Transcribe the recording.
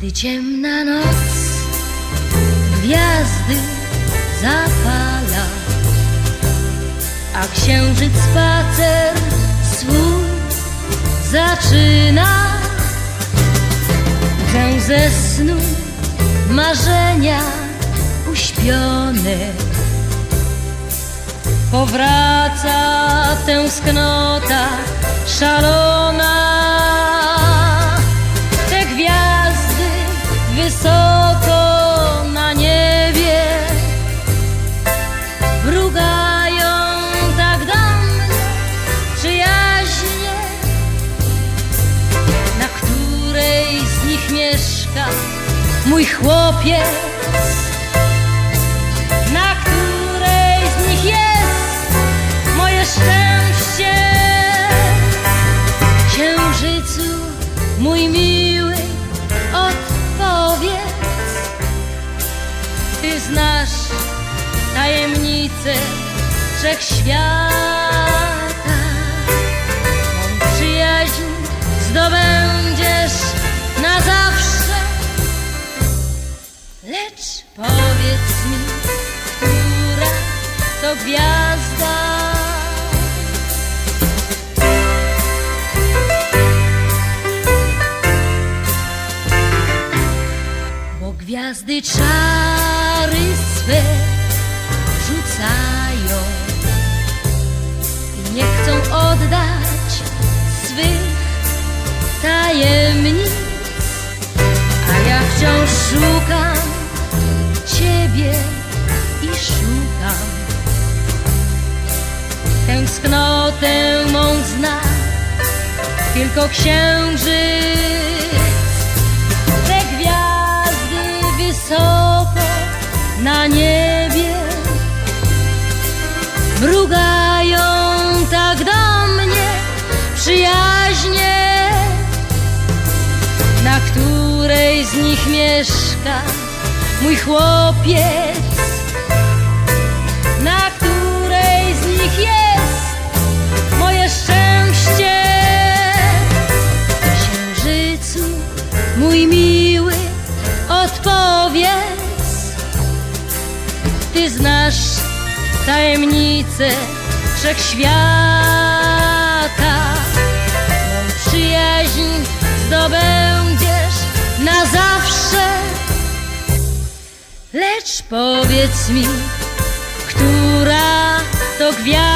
Gdy ciemna noc gwiazdy zapala, a księżyc spacer swój zaczyna. Budzę ze snu marzenia uśpione. Powraca tęsknota szalona. Mieszka mój chłopiec, na której z nich jest moje szczęście. Księżycu, mój miły, odpowiedz, ty znasz tajemnicę. Mą Powiedz mi, która to gwiazda? Bo gwiazdy czary swe rzucają i nie chcą oddać swych tajemnic, a ja wciąż szukam Ciebie i szukam. Tęsknotę mą zna tylko księżyc. Te gwiazdy wysoko na niebie mrugają tak do mnie przyjaźnie, na której z nich mieszka mój chłopiec, na której z nich jest moje szczęście. Księżycu, mój miły, odpowiedz, ty znasz tajemnicę wszechświata. Powiedz mi, która to gwiazda?